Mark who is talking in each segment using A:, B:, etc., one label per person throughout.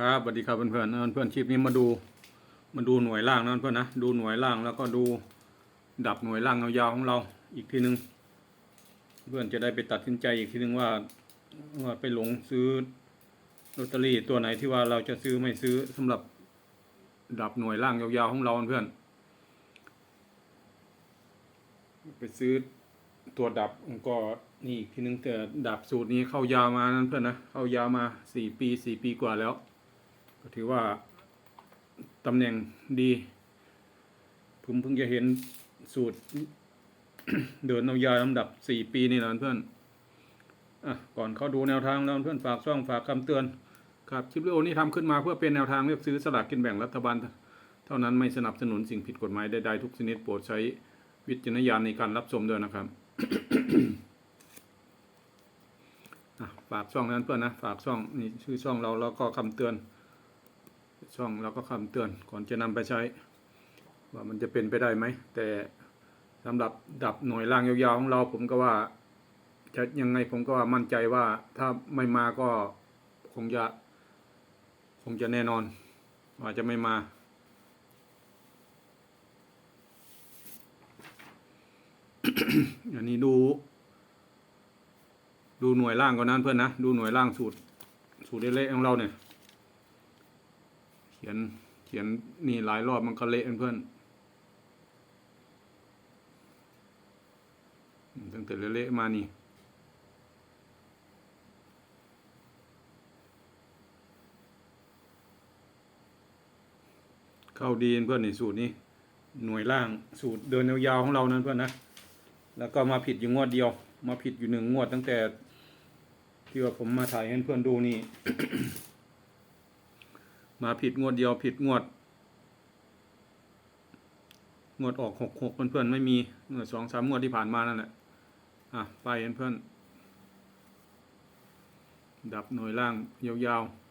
A: ครับสวัสดีครับเพื่อนๆเพื่อนคลิปนี้มาดูมาดูหน่วยล่างนะเพื่อนนะดูหน่วยล่างแล้วก็ดูดับหน่วยล่างยาวๆของเราอีกทีนึง เพื่อนจะได้ไปตัดสินใจอีกทีนึงว่าว่าไปหลงซื้อลอตเตอรี่ตัวไหนที่ว่าเราจะซื้อไม่ซื้อสำหรับดับหน่วยล่างยาวๆของเราเพื่อน ไปซื้อตัวดับก็นี่อีกทีนึงแต่ดับสูตรนี้เข้ายาวมานั้นเพื่อนนะเข้ายาวมาสี่ปีสี่ปีกว่าแล้ว ถือว่าตำแหน่งดี ผมเพิ่งจะเห็นสูตร เดินเอายาลำดับสี่ปีนี่นะเพื่อนอะก่อนเขาดูแนวทางแล้วเพื่อนฝากช่องฝากคำเตือน ครับคลิปวิดีโอนี้ทำขึ้นมาเพื่อเป็นแนวทางเลือกซื้อสลากกินแบ่งรัฐบาล เท่านั้นไม่สนับสนุนสิ่งผิดกฎหมายใดๆทุกชนิดโปรดใช้วิจารณญาณในการรับชมด้วยนะครับฝากช่องนั้นเพื่อนนะฝากช่องนี่ชื่อช่องเราแล้วก็คำเตือน ช่องแล้วก็คำเตือนก่อนจะนำไปใช้ ว่ามันจะเป็นไปได้ไหม แต่สำหรับดับหน่วยล่างยาวๆของเราผมก็ว่า จะยังไงผมก็ว่ามั่นใจว่าถ้าไม่มาก็คงจะคงจะแน่นอนว่าจะไม่มาอันนี้ดู ดูหน่วยล่างก่อนนั้นเพื่อนนะ ดูหน่วยล่างสูตร สูตรเละๆของเราเนี่ย ขียนเขียนนี่หลายรอบมันก็เละเพื่อนตั้งแต่เละๆมานี่เข้าดีเพื่อนในสูตรนี้ หน่วยล่างสูตรเดินยาวๆของเรานั้นเพื่อนนะ แล้วก็มาผิดอยู่งวดเดียว มาผิดอยู่หนึ่งงวดตั้งแต่ที่ว่าผมมาถ่ายให้เพื่อนดูนี่ มาผิดงวดเดียวผิดงวด งวดออกหกหกเพื่อนๆไม่มีงวดสองสามงวดที่ผ่านมานั่นแหละอะไปเพื่อนดับหน่วยล่างยาวๆ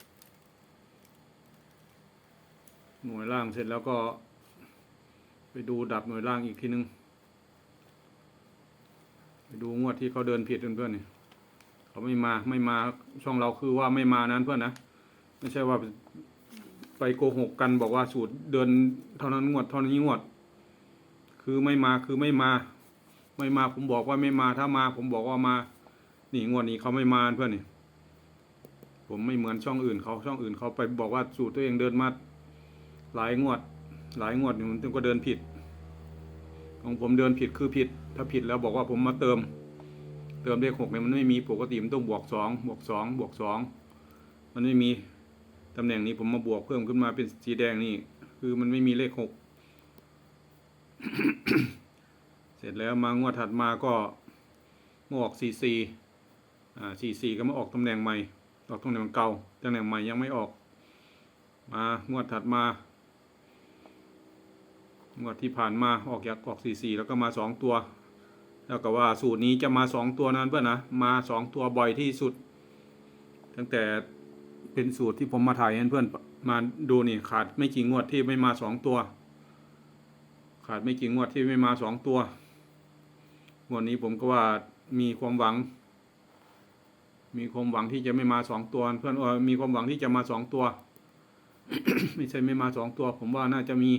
A: หน่วยล่างเสร็จแล้วก็ ไปดูดับหน่วยล่างอีกทีนึง ไปดูงวดที่เขาเดินผิดเพื่อนๆนี่เขาไม่มาไม่มาช่องเราคือว่าไม่มานั้นเพื่อนนะ ไม่ใช่ว่า ไปโกหกกันบอกว่าสูตรเดินเท่านั้นงวดเท่านี้งวด คือไม่มาคือไม่มา ไม่มาผมบอกว่าไม่มาถ้ามา ผมบอกว่ามา นี่งวดนี้เขาไม่มาเพื่อนนี่ผมไม่เหมือนช่องอื่นเขาช่องอื่นเขาไปบอกว่าสูตรตัวเองเดินมาหลายงวด หลายงวดนี่มันก็เดินผิด ของผมเดินผิดคือผิด ถ้าผิดแล้วบอกว่าผมมาเติม เติมเลขหกเนี่ยมันไม่มีปกติมันต้องบวกสองบวกสองบวกสองมันไม่มี ตำแหน่งนี้ผมมาบวกเพิ่มขึ้นมาเป็นสีแดงนี่ คือมันไม่มีเลขหกเสร็จแล้วมางวดถัดมาก็มาออกสี่สี่อ่าสี่สี่ก็มาออกตำแหน่งใหม่ ออกตำแหน่งเก่าตำแหน่งใหม่ยังไม่ออก มางวดถัดมางวดที่ผ่านมาออกจากออกสี่สี่แล้วก็มาสองตัวแล้วก็ว่าสูตรนี้จะมาสองตัวนั้นเพื่อนนะมาสองตัวบ่อยที่สุด ตั้งแต่ เป็นสูตรที่ผมมาถ่ายให้เพื่อนมาดูนี่ขาดไม่กี่งวดที่ไม่มาสองตัว ขาดไม่กี่งวดที่ไม่มาสองตัวงวดนี้ผมก็ว่ามีความหวัง มีความหวังที่จะไม่มาสองตัว เพื่อนเออมีความหวังที่จะมาสองตัว ไม่ใช่ไม่มาสองตัว ผมว่าน่าจะมี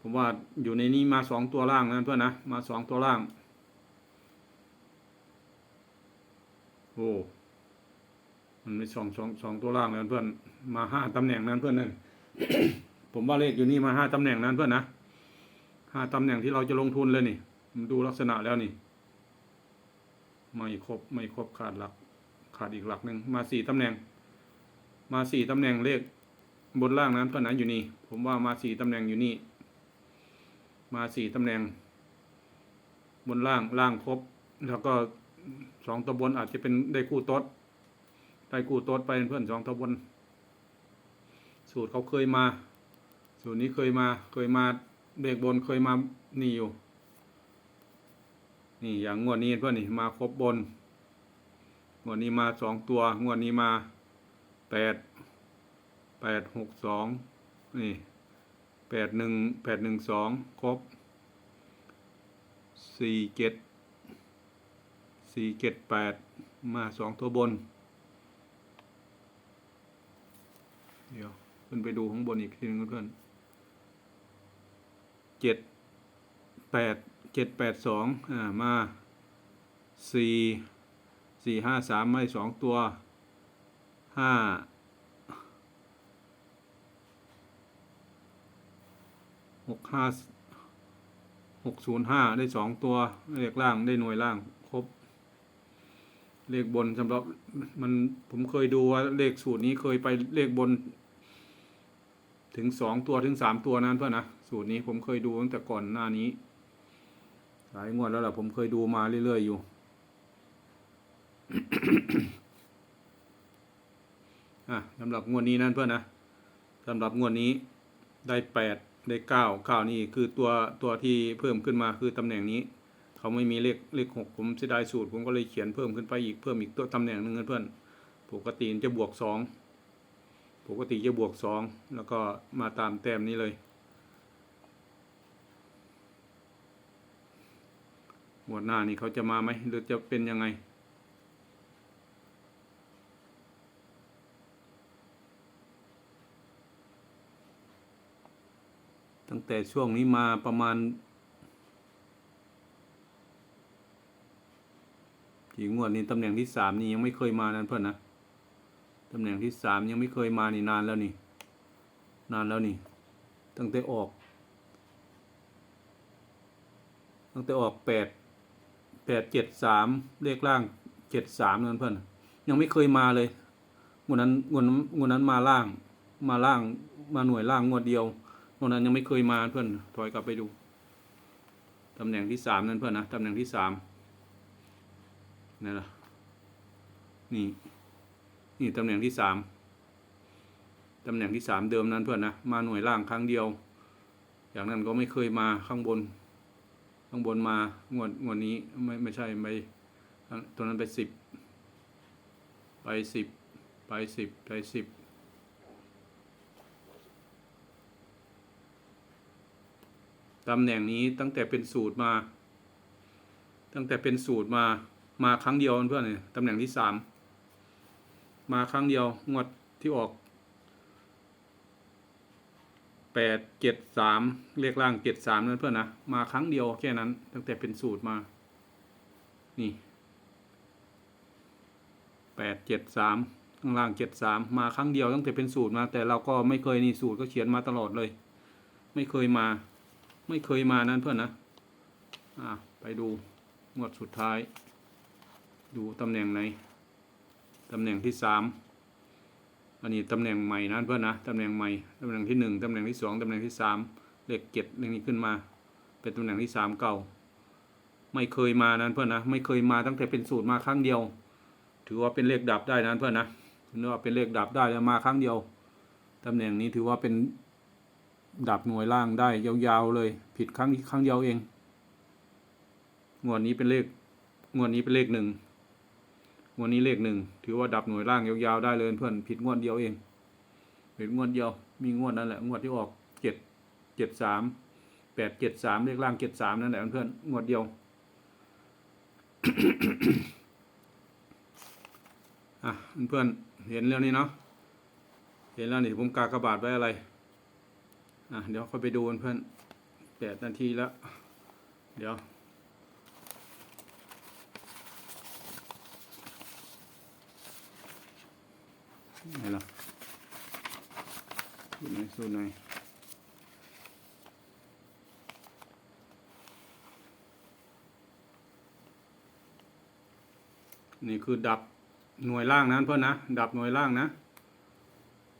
A: ผมว่าอยู่ในนี้มาสองตัวล่างนะเพื่อนนะมาสองตัวล่าง โอ้ มันม่สองสองสองตัวล่างแล้วเพื่อนมาห้าตำแหน่งนั้นเพื่อนนั่นผมว่าเลขอยู่นี่มาห้าตำแหน่งนั้นเพื่อนนะห้าตำแหน่งที่เราจะลงทุนเลยนี่ผมดูลักษณะแล้วนี่ ไม่ครบไม่ครบขาดหลัก ขาดอีกหลักหนึ่งมาสี่ตำแหน่ง มาสี่ตำแหน่งเลขบนล่างนั้นเพื่อนนะอยู่นี่ ผมว่ามาสี่ตำแหน่งอยู่นี่ มาสี่ตำแหน่ง บนล่างล่างครบ แล้วก็สองตัวบนอาจจะเป็นได้คู่โต๊ด ได้กู้โต๊ดไปเพื่อนสองทบนสูตรเขาเคยมา สูตรนี้เคยมาเคยมาเบรกบนเคยมานี่อยู่ นี่อย่างงวดนี้เพื่อนนี่มาครบบนงวดนี้มาสองตัวงวดนี้มาแปดแปดหกสองนี่แปดหนึ่งแปดหนึ่งสองครบสี่เจ็ดสี่เจ็ดแปดมาสองตัวบน เดี๋ยว ขึ้นไปดูข้างบนอีกทีนึงเพื่อนเจ็ดแปดเจ็ดแปดสองอ่ามาสี่สี่ห้าสามไม่สองตัวห้าหกห้าหกศูนย์ห้าได้สองตัวเลขล่างได้หน่วยล่างครบ เลขบนสำหรับมันผมเคยดูว่าเลขสูตรนี้เคยไปเลขบน ถึงสองตัวถึงสามตัวนั้นเพื่อนนะสูตรนี้ผมเคยดูตั้งแต่ก่อนหน้านี้หลายงวดแล้วแหละผมเคยดูมาเรื่อยๆอยู่อะสำหรับงวดนี้นั่นเพื่อนนะสำหรับงวดนี้ได้แปดได้เก้าเก้านี่คือตัวตัวที่เพิ่มขึ้นมาคือตำแหน่งนี้ เขาไม่มีเลขเลขหกผมเสียดายสูตร ผมก็เลยเขียนเพิ่มขึ้นไปอีกเพิ่มอีกตัวตำแหน่งหนึ่งเพื่อนปกติจะบวกสอง ปกติจะบวกสองแล้วก็มาตามแต้มนี้เลย หมวดหน้านี่เขาจะมาไหมหรือจะเป็นยังไง ตั้งแต่ช่วงนี้มาประมาณกี่งวดนี้ตำแหน่งที่สามนี่ยังไม่เคยมานั่นเพื่อนนะ ตำแหน่งที่สามยังไม่เคยมานี่นานแล้วนี่ นานแล้วนี่ ตั้งแต่ออก ตั้งแต่ออกแปดแปดเจ็ดสามเลขล่างเจ็ดสามนั่นเพื่อนยังไม่เคยมาเลยงวดนั้นงวดงวดนั้นมาล่าง มาล่างมาหน่วยล่างงวดเดียวงวดนั้นยังไม่เคยมาเพื่อนถอยกลับไปดูตำแหน่งที่สามนั่นเพื่อนนะตำแหน่งที่สามนี่แหละนี่ นี่ตำแหน่งที่สามตำแหน่งที่สามเดิมนั้นเพื่อนนะมาหน่วยล่างครั้งเดียว อย่างนั้นก็ไม่เคยมาข้างบน ข้างบนมางวดงวดนี้ไม่ไม่ใช่ไม่ตัวนั้นไปสิบไปสิบไปสิบไปสิบตำแหน่งนี้ตั้งแต่เป็นสูตรมา ตั้งแต่เป็นสูตรมามาครั้งเดียวเพื่อนเนี่ยตำแหน่งที่สาม มาครั้งเดียว งวดที่ออกแปดเจ็ดสามเลขล่างเจ็ดสามนั่นเพื่อนนะมาครั้งเดียวแค่นั้น ตั้งแต่เป็นสูตรมา นี่แปดเจ็ดสามข้างล่างเจ็ดสามมาครั้งเดียวตั้งแต่เป็นสูตรมา แต่เราก็ไม่เคยนี่สูตรก็เขียนมาตลอดเลย ไม่เคยมา ไม่เคยมานั่นเพื่อนนะอะไปดูงวดสุดท้าย ดูตำแหน่งไหน ตำแหน่งที่สามอันนี้ตำแหน่งใหม่นะเพื่อนนะตำแหน่งใหม่ตำแหน่งที่หนึ่งตำแหน่งที่สองตำแหน่งที่สามเลขเจ็ดเลขนี้ขึ้นมา เป็นตำแหน่งที่สามเก่า ไม่เคยมานั้นเพื่อนนะไม่เคยมาตั้งแต่เป็นสูตรมาครั้งเดียว ถือว่าเป็นเลขดับได้นะเพื่อนนะถือว่าเป็นเลขดับได้แล้วมาครั้งเดียวตำแหน่งนี้ถือว่าเป็นดับหน่วยล่างได้ยาวๆเลย ผิดครั้งครั้งเดียวเองงวดนี้เป็นเลขงวดนี้เป็นเลขหนึ่ง งวดนี้เลขหนึ่งถือว่าดับหน่วยล่างยาวๆได้เลยเพื่อนผิดงวดเดียวเองผิดงวดเดียว มีงวดนั่นแหละงวดที่ออกเจ็ดเจ็ดสามแปดเจ็ดสามเลขล่างเจ็ดสามนั่นแหละเพื่อนงวดเดียวอะเพื่อนเห็นแล้วนี่เนาะเห็นแล้วนี่ผมกากระบาดไว้อะไรอะเดี๋ยวค่อยไปดูเพื่อนแปดนาทีแล้ว เดี๋ยว ไหนล่ะสูตรไหนสูตรไหนนี่คือดับหน่วยล่างนั้นเพื่อนนะ ดับหน่วยล่างนะ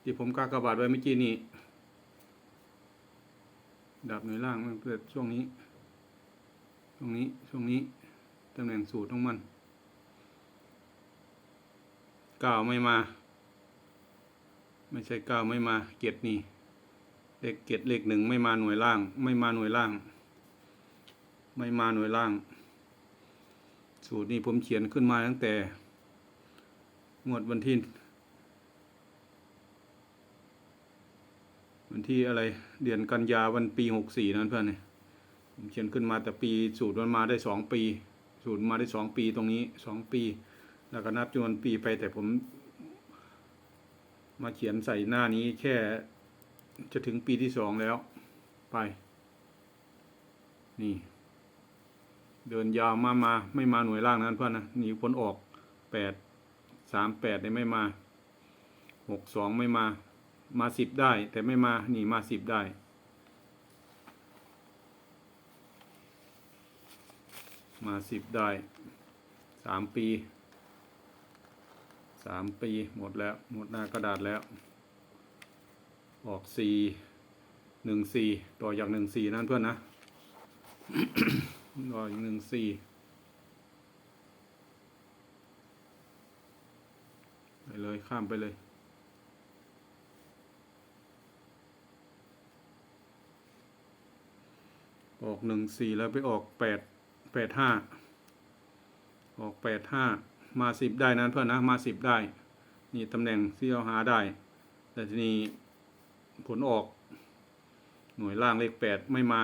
A: ที่ผมกากระบาดไว้เมื่อกี้นี่ ดับหน่วยล่างมันเกิดช่วงนี้ช่วงนี้ ช่วงนี้ ตำแหน่งสูตรของมันก้าวไม่มา ไม่ใช่เก้าไม่มาเกียรตินี่เลขเกียรติเลขหนึ่งไม่มาหน่วยล่าง ไม่มาหน่วยล่าง ไม่มาหน่วยล่าง สูตรนี้ผมเขียนขึ้นมาตั้งแต่ งวดวันที่ วันที่อะไร เดือนกันยาวันปีหกสี่นั่นเพื่อนเนี่ยผมเขียนขึ้นมาแต่ปีสูตรมันมาได้สองปี สูตรมาได้สองปีตรงนี้สองปี แล้วก็นับจำนวนปีไปแต่ผม มาเขียนใส่หน้านี้แค่จะถึงปีที่สองแล้ว ไป นี่ เดินยาวมามา ไม่มาหน่วยล่างนั้นเพื่อนนะหนีผลออกแปดสามแปดเนี่ยไม่มาหกสองไม่มา มาสิบได้ แต่ไม่มาหนีมาสิบได้มาสิบได้สามปี สามปีหมดแล้ว หมดหน้ากระดาษแล้ว ออกสี่หนึ่งสี่ต่อจากหนึ่งสี่นั่นเพื่อนนะต่ออีกหนึ่งสี่ไปเลยข้ามไปเลยออกหนึ่งสี่แล้วไปออกแปดแปดห้าออกแปดห้า มาสิบได้นั้นเพื่อนนะมาสิบได้ นี่ตำแหน่งที่เราหาได้ แต่ทีนี้ผลออก หน่วยล่างเลขแปดไม่มา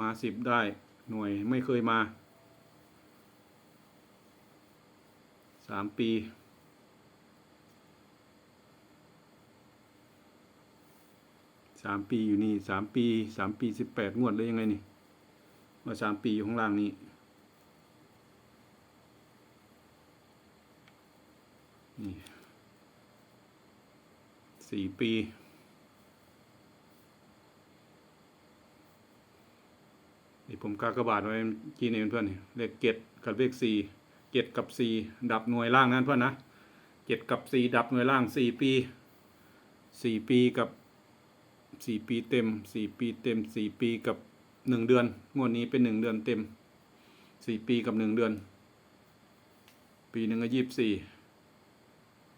A: มาสิบได้ หน่วยไม่เคยมาสามปีสามปีอยู่นี่สามปีสามปีสิบแปดงวดเลยยังไงนี่มาสามปีอยู่ข้างล่างนี้ นี่สี่ปี นี่ผมกากระบาดไว้เมื่อกี้นี่เพื่อนนี่เลขเจ็ดกับเลขสี่เจ็ดกับสี่ดับหน่วยล่างนั้นเพื่อนนะเจ็ดกับสี่ดับหน่วยล่างสี่ปีสี่ปีกับสี่ปีเต็มสี่ปีเต็มสี่ปีกับหนึ่งเดือนงวดนี้เป็นหนึ่งเดือนเต็มสี่ปีกับหนึ่งเดือน ปีหนึ่งก็ยี่สิบสี่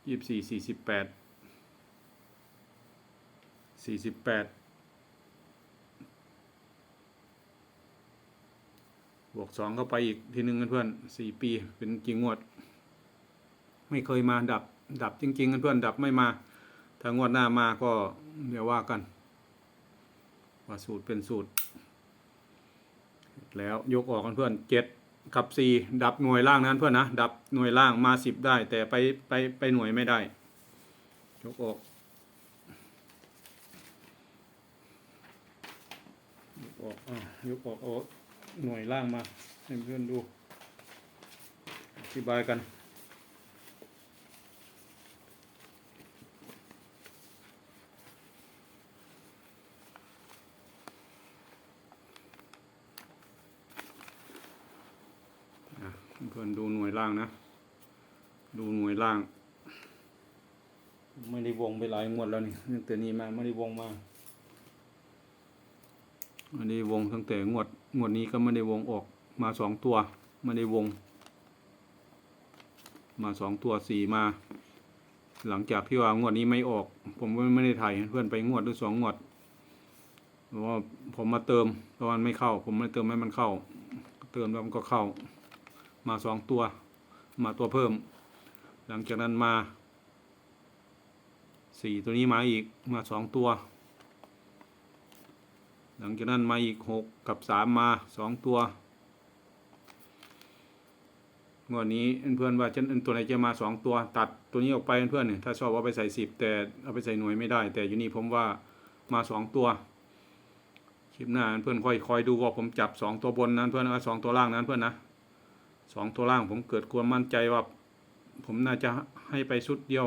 A: ยี่สิบสี่สี่สิบแปดสี่สิบแปดบวกสองเข้าไปอีกทีหนึ่งเพื่อนสี่ปีเป็นกี่งวด ไม่เคยมาดับ ดับจริงๆเพื่อนดับไม่มา ถ้างวดหน้ามาก็เดี๋ยวว่ากัน ว่าสูตรเป็นสูตร แล้วยกออกกันเพื่อนเจ็ด กับสี่ดับหน่วยล่างนั้นเพื่อนนะ ดับหน่วยล่างมาสิบได้ แต่ไปไปไปหน่วยไม่ได้ยกออกยกออกอยกออกเอาหน่วยล่างมาให้เพื่อนดูอธิบายกัน อะ เพื่อนดูหน่วยล่างนะ ดูหน่วยล่าง ไม่ได้วงไปหลายงวดแล้วนี่ตั้งแต่นี้มาไม่ได้วงมาไม่ได้วงตั้งแต่งวดงวดนี้ก็ไม่ได้วงออกมาสองตัวไม่ได้วง มาสองตัวสี่มา หลังจากที่ว่างวดนี้ไม่ออก ผมก็ไม่ได้ถ่ายให้เพื่อนไปงวดหรือสองงวดเพราะว่าผมมาเติมเพราะมันไม่เข้า ผมไม่เติมให้มันเข้า เติมแล้วมันก็เข้า มาสองตัว มาตัวเพิ่ม หลังจากนั้นมาสี่ตัวนี้มาอีกมาสองตัว หลังจากนั้นมาอีกหกกับสามมาสองตัวงวดนี้เพื่อนว่าจะตัวไหนจะมาสองตัว ตัดตัวนี้ออกไปเพื่อนเนี่ยถ้าชอบเอาไปใส่สิบแต่เอาไปใส่หน่วยไม่ได้ แต่อยู่นี่ผมว่ามาสองตัวคลิปหน้าเพื่อนค่อยคอยดูว่าผมจับสองตัวบนนั้นเพื่อนเอาสองตัวล่างนั้นเพื่อนนะ สองตัวล่างผมเกิดความมั่นใจว่า ผมน่าจะให้ไปชุดเดียว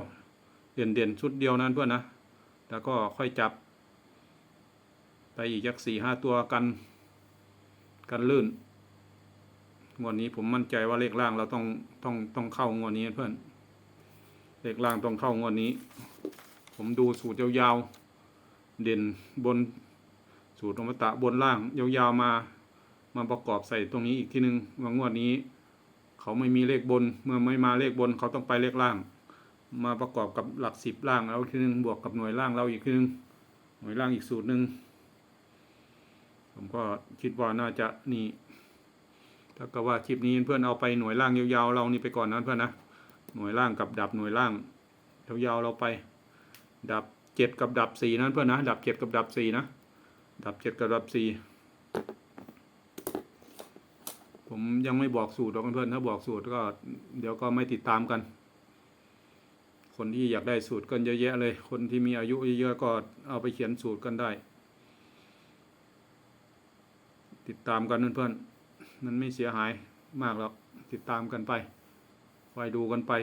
A: เด่นเด่นๆชุดเดียวนั้นเพื่อนนะ แล้วก็ค่อยจับ ไปอีกยักสี่ห้าตัวกัน กันลื่นงวดนี้ผมมั่นใจว่าเลขล่างเราต้องต้องต้องเข้างวดนี้เพื่อน เลขล่างต้องเข้างวดนี้ ผมดูสูตรยาวๆ เด่นบนสูตรอมตะบนล่างยาวๆมา มาประกอบใส่ตรงนี้อีกทีหนึ่งว่างวดนี้ เขาไม่มีเลขบน เมื่อไม่มาเลขบนเขาต้องไปเลขล่าง มาประกอบกับหลักสิบล่างแล้วอีกทีหนึงบวกกับหน่วยล่างเราอีกทีหนึงหน่วยล่างอีกสูตรหนึ่งผมก็คิดว่าน่าจะนี่ถ้าก็ว่าคลิปนี้เพื่อนเอาไปหน่วยล่างยาวๆเรานี่ไปก่อนนะเพื่อนนะหน่วยล่างกับดับหน่วยล่างยาวๆเราไป ดับเจ็ดกับดับสี่นั้นเพื่อนนะดับเจ็ดกับดับสี่นะดับเจ็ดกับดับสี่ ผมยังไม่บอกสูตรหรอกเพื่อนๆถ้าบอกสูตรก็ เดี๋ยวก็ไม่ติดตามกัน คนที่อยากได้สูตรกันเยอะแยะเลย คนที่มีอายุเยอะๆก็เอาไปเขียนสูตรกันได้ ติดตามกันเพื่อนๆมันไม่เสียหายมากหรอกติดตามกันไปคอยดูกันไป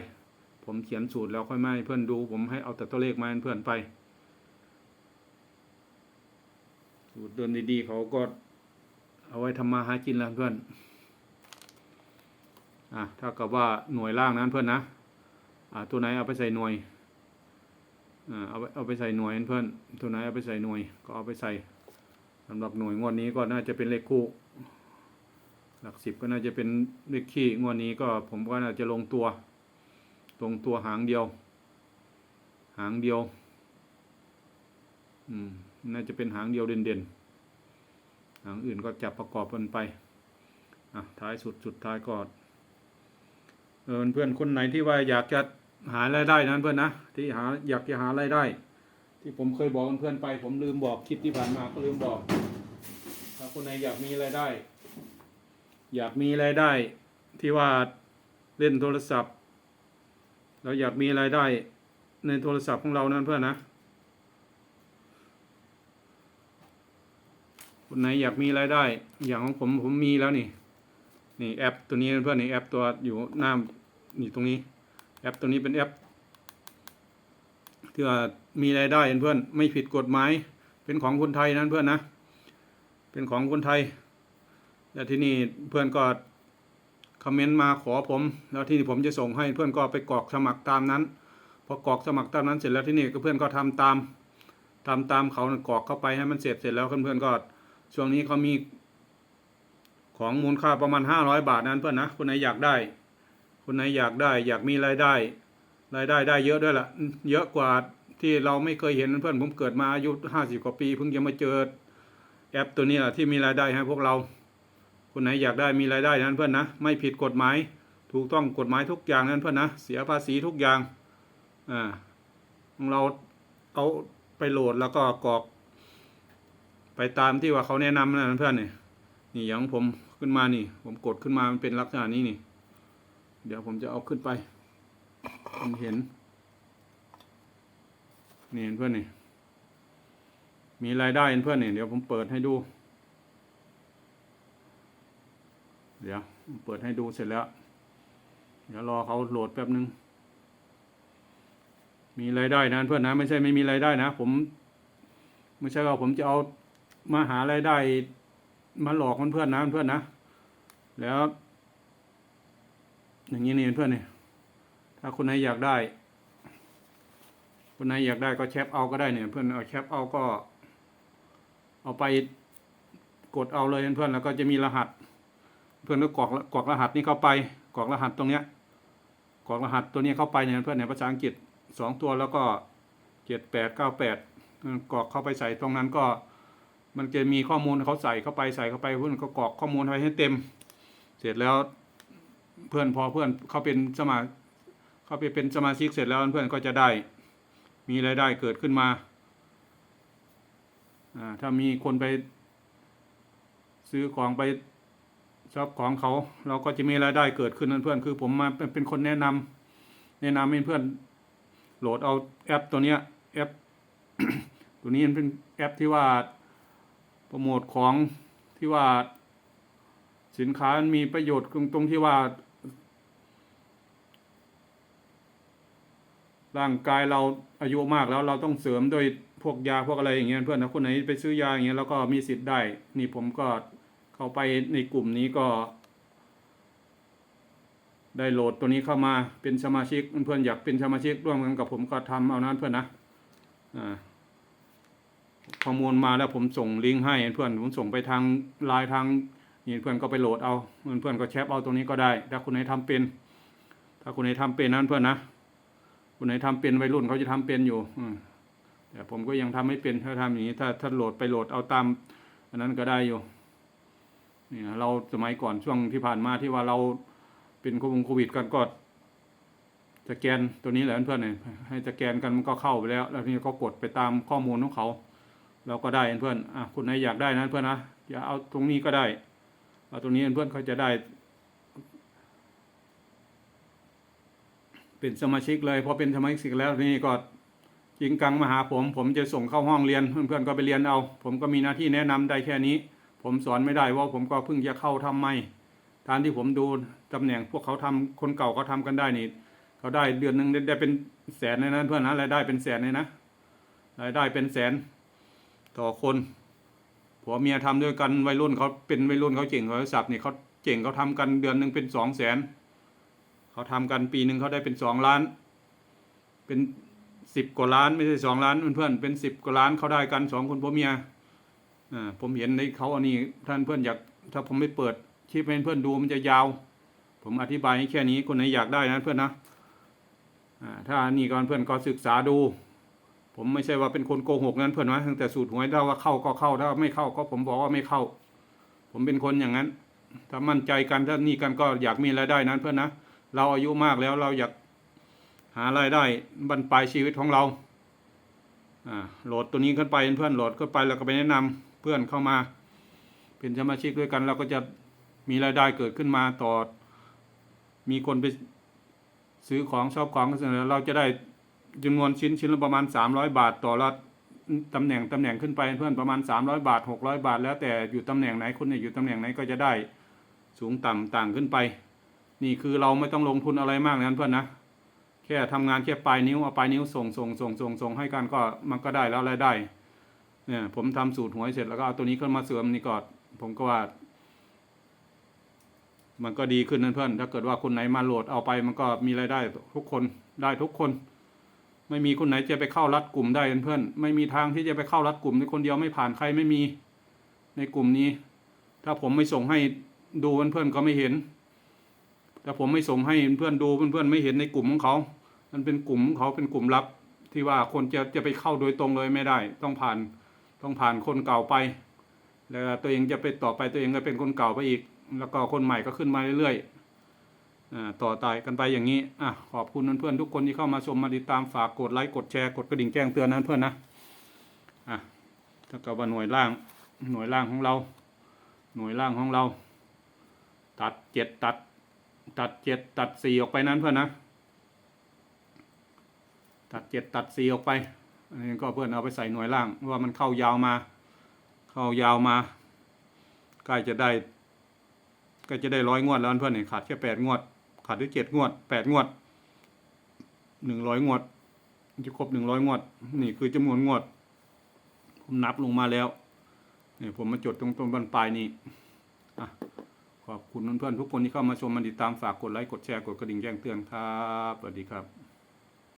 A: ผมเขียนสูตรแล้วค่อยมาให้เพื่อนดู ผมให้เอาแต่ตัวเลขมาให้เพื่อนไป สูตรเดินดีๆเขาก็เอาไว้ทำมาหากินแล้วเพื่อน อะถ้ากับว่าหน่วยล่างนั้นเพื่อนนะอ่าตัวไหนเอาไปใส่หน่วยอ่าเอาไปเอาไปใส่หน่วยเพื่อนตัวไหนเอาไปใส่หน่วยก็เอาไปใส่สำหรับหน่วยงวดนี้ก็น่าจะเป็นเลขคู่หลักสิบก็น่าจะเป็นเลขขี้งวดนี้ก็ผมก็น่าจะลงตัวตรงตัวหางเดียว หางเดียวอืมน่าจะเป็นหางเดียวเด่นๆหางอื่นก็จับประกอบกันไปอะท้ายสุดสุดท้ายก็ เออเพื่อนคนไหนที่ว่าอยากจะหารายได้นั้นเพื่อนนะที่หาอยากจะหารายได้ ที่ผมเคยบอกเพื่อนไป ผมลืมบอกคลิปที่ผ่านมาก็ลืมบอก ถ้าคนไหนอยากมีรายได้ อยากมีรายได้ ที่ว่าเล่นโทรศัพท์เราอยากมีรายได้ในโทรศัพท์ของเรานั้นเพื่อนนะคนไหนอยากมีรายได้ อย่างของผมผมมีแล้วนี่ นี่แอปตัวนี้เพื่อนนี่แอปตัวอยู่หน้านี่ตรงนี้ แอปตัวนี้เป็นแอปที่ว่ามีรายได้เพื่อนไม่ผิดกฎหมาย เป็นของคนไทยนั้นเพื่อนนะ เป็นของคนไทย แล้วที่นี่เพื่อนก็คอมเมนต์มาขอผม แล้วที่นี่ผมจะส่งให้เพื่อนก็ไปกรอกสมัครตามนั้น พอกรอกสมัครตามนั้นเสร็จแล้วที่นี่ก็เพื่อนก็ทำตามทำตามเขากรอกเข้าไปให้มันเสร็จเสร็จแล้วเพื่อนๆก็ช่วงนี้เขามี ของมูลค่าประมาณห้าร้อยบาทนั้นเพื่อนนะคนไหนอยากได้ คนไหนอยากได้ อยากมีรายได้ รายได้ได้เยอะด้วยล่ะเยอะกว่าที่เราไม่เคยเห็นเพื่อนผมเกิดมาอายุห้าสิบกว่าปีเพิ่งจะมาเจอแอปตัวนี้แหละที่มีรายได้ให้พวกเรา คนไหนอยากได้มีรายได้นั้นเพื่อนนะ ไม่ผิดกฎหมายถูกต้องกฎหมายทุกอย่างนั้นเพื่อนนะเสียภาษีทุกอย่างอ่าเราเอาไปโหลดแล้วก็กรอก ไปตามที่ว่าเขาแนะนำนะเพื่อนเนี่ย นี่อย่างผมขึ้นมานี่ ผมกดขึ้นมามันเป็นลักษณะนี้นี่ เดี๋ยวผมจะเอาขึ้นไปผมเห็นนี่เห็นเพื่อนนี่ มีรายได้เห็นเพื่อนนี่ เดี๋ยวผมเปิดให้ดู เดี๋ยวเปิดให้ดูเสร็จแล้ว เดี๋ยวรอเขาโหลดแป๊บนึง มีรายได้นะเพื่อนนะไม่ใช่ไม่มีรายได้นะ ผม ไม่ใช่ว่าผมจะเอามาหารายได้ มาหลอกเพื่อนๆนะเพื่อนๆนะ แล้ว อย่างนี้นี่เพื่อนนี่ถ้าคนไหนอยากได้ คนไหนอยากได้ก็แคปเอาก็ได้เนี่ย เพื่อนเอาแคปเอาก็ เอาไปกดเอาเลยเพื่อนแล้วก็จะมีรหัส เพื่อนก็กรอกกรอกรหัสนี้เข้าไปกรอกรหัสตรงเนี้ยกรอกรหัสตัวนี้เข้าไปเนี่ยเพื่อนในภาษาอังกฤษสองตัวแล้วก็เจ็ดแปดเก้าแปดกรอกเข้าไปใส่ตรงนั้นก็ มันจะมีข้อมูลเขาใส่เข้าไปใส่เข้าไปเพื่อนก็กรอกข้อมูลไว้ให้เต็ม เสร็จแล้วเพื่อนพอเพื่อนเขาเป็นสมาเขาไปเป็นสมาชิกเสร็จแล้วเพื่อนก็จะได้ มีรายได้เกิดขึ้นมาถ้ามีคนไปซื้อของไปชอบของเขา เราก็จะมีรายได้เกิดขึ้นนั่นเพื่อนคือ ผมมาเป็นเป็นคนแนะนำแนะนำให้เพื่อนโหลดเอาแอปตัวเนี้ยแอป ตัวนี้มันเป็นแอปที่ว่า โปรโมทของที่ว่าสินค้ามีประโยชน์ตรงตรงที่ว่า ร่างกายเราอายุมากแล้วเราต้องเสริมโดยพวกยาพวกอะไรอย่างเงี้ยเพื่อนนะคนไหนไปซื้อยาอย่างเงี้ยแล้วก็มีสิทธิ์ได้ นี่ผมก็เข้าไปในกลุ่มนี้ก็ ได้โหลดตัวนี้เข้ามาเป็นสมาชิกเพื่อนอยากเป็นสมาชิกร่วมกันกับผมก็ทำเอานั้นเพื่อนนะอ่า ข้อมูลมาแล้วผมส่งลิงก์ให้เพื่อนผมส่งไปทางไลน์ทางนี่เพื่อนก็ไปโหลดเอาเพื่อนๆก็แชปเอาตรงนี้ก็ได้ ถ้าคุณไหนทำเป็น ถ้าคุณไหนทำเป็นนั้นเพื่อนนะคุณไหนทำเป็นวัยรุ่นเขาจะทำเป็นอยู่ อืแต่ผมก็ยังทำไม่เป็นถ้าทำอย่างนี้ ถ้าถ้าโหลดไปโหลดเอาตามอันนั้นก็ได้อยู่นี่นะเราสมัยก่อนช่วงที่ผ่านมาที่ว่าเราเป็นโควิดกันก็สแกนตัวนี้แหละเพื่อนเนี่ยให้สแกนกันมันก็เข้าไปแล้ว แล้วนี้ก็กดไปตามข้อมูลของเขา เราก็ได้เพื่อนอะคุณไหนอยากได้นะเพื่อนนะอย่าเอาตรงนี้ก็ได้เอาตรงนี้เพื่อนเขาจะได้ เป็นสมาชิกเลยพอเป็นสมาชิกแล้วนี่ก็จริงกังมาหาผม ผมจะส่งเข้าห้องเรียนเพื่อนๆก็ไปเรียนเอา ผมก็มีหน้าที่แนะนำได้แค่นี้ ผมสอนไม่ได้ว่าผมก็เพิ่งจะเข้าทำไม่ตามที่ผมดูตำแหน่งพวกเขาทำคนเก่าเขาทำกันได้นี่เขาได้เดือนหนึ่งได้ได้เป็นแสนเลยนะเพื่อนนะรายได้เป็นแสนเลยนะรายได้เป็นแสน ต่อคนผัวเมียทำด้วยกันวัยรุ่นเขาเป็นวัยรุ่นเขาเจ๋งโทรศัพท์นี่เขาเจ๋งเขาทำกันเดือนหนึ่งเป็นสองแสนเขาทำกันปีหนึ่งเขาได้เป็นสองล้าน เป็นสิบกว่าล้านไม่ใช่สองล้านเพื่อนๆเป็นสิบกว่าล้านเขาได้กันสองคนผัวเมียอ่าผมเห็นในเขาอันนี้ท่านเพื่อนอยากถ้าผมไม่เปิดคลิปให้เพื่อนดูมันจะยาว ผมอธิบายให้แค่นี้คนไหนอยากได้นะเพื่อนนะอ่าถ้านี่ก่อนเพื่อนก็ศึกษาดู ผมไม่ใช่ว่าเป็นคนโกหกนั้นเพื่อนนะตั้งแต่สูตรหวยถ้าว่าเข้าก็เข้าถ้าไม่เข้าก็ผมบอกว่าไม่เข้า ผมเป็นคนอย่างนั้น ถ้ามั่นใจกันถ้านี่กันก็อยากมีรายได้นั้นเพื่อนนะเราอายุมากแล้วเราอยากหารายได้บรรปลายชีวิตของเราอ่าโหลดตัวนี้ขึ้นไปเพื่อนโหลดขึ้นไปแล้วก็ไปแนะนำเพื่อนเข้ามา เป็นสมาชิกด้วยกัน เราก็จะมีรายได้เกิดขึ้นมาต่อมีคนไปซื้อของชอบของเสนอเราจะได้ จำนวนชิ้นชิ้นละประมาณ 300 บาทต่อละตำแหน่งตำแหน่งขึ้นไปเพื่อนประมาณ 300 บาท 600 บาท แล้วแต่อยู่ตำแหน่งไหนคนเนี่ยอยู่ตำแหน่งไหนก็จะได้สูงต่ำต่างขึ้นไป นี่คือเราไม่ต้องลงทุนอะไรมากนั้นเพื่อนนะแค่ทำงานแค่ปลายนิ้วเอาปลายนิ้วส่งส่งส่งส่งส่งให้กันก็มันก็ได้แล้วรายได้เนี่ยผมทำสูตรหวยเสร็จแล้วก็เอาตัวนี้ขึ้นมาเสริมนี่ก็ผมก็ว่า มันก็ดีขึ้นนั่นเพื่อน ถ้าเกิดว่าคนไหนมาโหลดเอาไปมันก็มีรายได้ทุกคนได้ทุกคน ไม่มีคนไหนจะไปเข้ารัดกลุ่มได้เพื่อนไม่มีทางที่จะไปเข้ารัดกลุ่มในคนเดียวไม่ผ่านใครไม่มีในกลุ่มนี้ ถ้าผมไม่ส่งให้ดูเพื่อนๆก็ไม่เห็นถ้าผมไม่ส่งให้เพื่อนๆดูเพื่อนๆไม่เห็นในกลุ่มของเขา มันเป็นกลุ่มของเขาเป็นกลุ่มลับ ที่ว่าคนจะจะไปเข้าโดยตรงเลยไม่ได้ ต้องผ่านต้องผ่านคนเก่าไป แล้วตัวเองจะไปต่อไปตัวเองก็เป็นคนเก่าไปอีก แล้วก็คนใหม่ก็ขึ้นมาเรื่อยๆ ต่อตายกันไปอย่างนี้อะขอบคุณเพื่อนๆทุกคนที่เข้ามาชมมาติดตามฝากกดไลค์กดแชร์กดกระดิ่งแจ้งเตือนนั้นเพื่อนนะอะถ้ากับว่าหน่วยล่างหน่วยล่างของเรา หน่วยล่างของเรา ตัดเจ็ดตัด ตัดเจ็ดตัดสี่ออกไปนั้นเพื่อนนะ ตัดเจ็ดตัดสี่ออกไปอันนี้ก็เพื่อนเอาไปใส่หน่วยล่างว่ามันเข้ายาวมา เข้ายาวมาใกล้จะได้ก็จะได้ร้อยงวดแล้วเพื่อนเนี่ยขาดแค่แปดงวด ขาดด้วยเจ็ดงวดแปดงวดหนึ่งร้อยงวดจะครบหนึ่งร้อยงวด นี่คือจำนวนงวด ผมนับลงมาแล้วนี่ผมมาจดตรงตรงบันปลายนี่ขอบคุณเพื่อนๆทุกคนที่เข้ามาชมมาติดตามฝากกดไลค์กดแชร์กดกระดิ่งแจ้งเตือนครับสวัสดีครับ